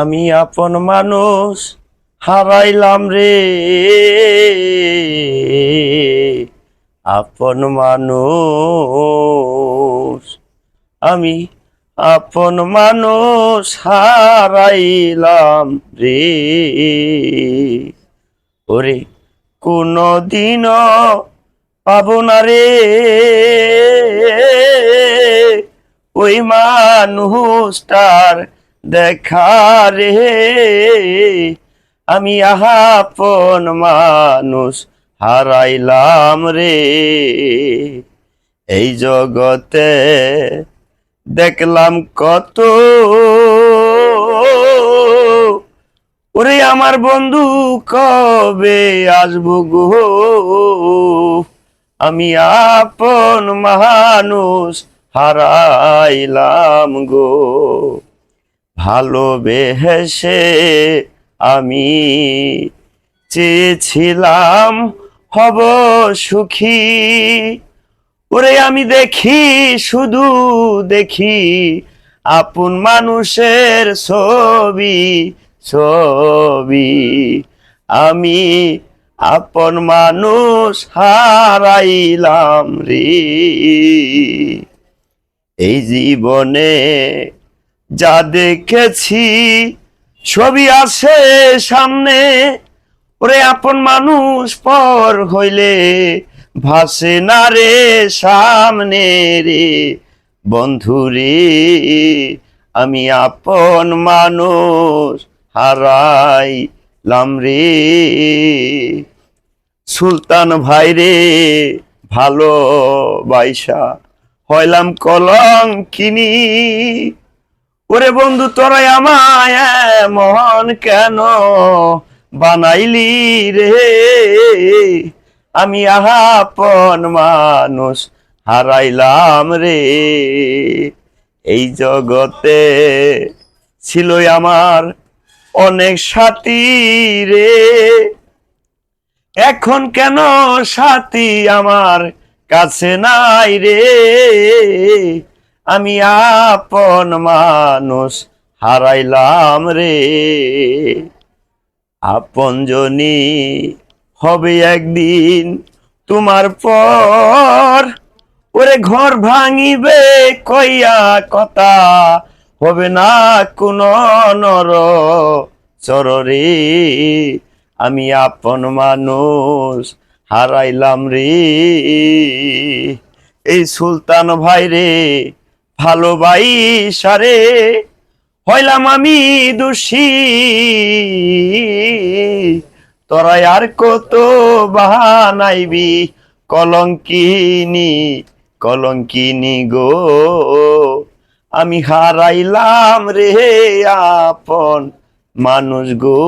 আমি আপন মানুষ, হারাইলাম রে। আপন মানুষ, আমি আপন মানুষ, হারাইলাম রে। ওরে কোনো দিনও পাবো না রে। ওই মানুষটার দেখা রে। আমি আপন মানুষ হারাইলাম রে। এই জগতে দেখলাম কত। ওরে আমার বন্ধু, কবে আসব গো? আমি আপন মানুষ হারাইলাম গো। ভালোবেসে আমি চেয়েছিলাম হব সুখী। ওরে আমি দেখি, শুধু দেখি আপন মানুষের ছবি ছবি। আমি আপন মানুষ হারাইলাম রে। এই জীবনে যা দেখেছি ছবি আসে সামনে। ওরে আপন মানুষ পর হইলে ভাসে না রে সামনে রে। বন্ধু রে আমি আপন মানুষ হারাই লাম রে। সুলতান ভাই রে ভালো বাইসা হইলাম কলম কিনি ওরে বন্ধু তোরাই আমায় মহান কেন বানাইলি রে? আমি আহাপন মানুষ হারাইলাম রে। এই জগতে ছিল আমার অনেক সাথী রে। এখন কেন সাথী আমার কাছে নাই রে? আমি আপন মানুষ, হারাইলাম রে। আপন জনি হবে একদিন তোমার পর। ওরে ঘর ভাঙিবে কইয়া কথা হবে না কোন নর চররে আমি আপন মানুষ, হারাইলাম রে। এই সুলতান ভাই রে ভালোবাই সারে হইলাম আমি দোষী। তোরা আর কত বাহানাইবি, কলঙ্কিনি কলঙ্কিনি গো। আমি হারাইলাম রে আপন মানুষ গো।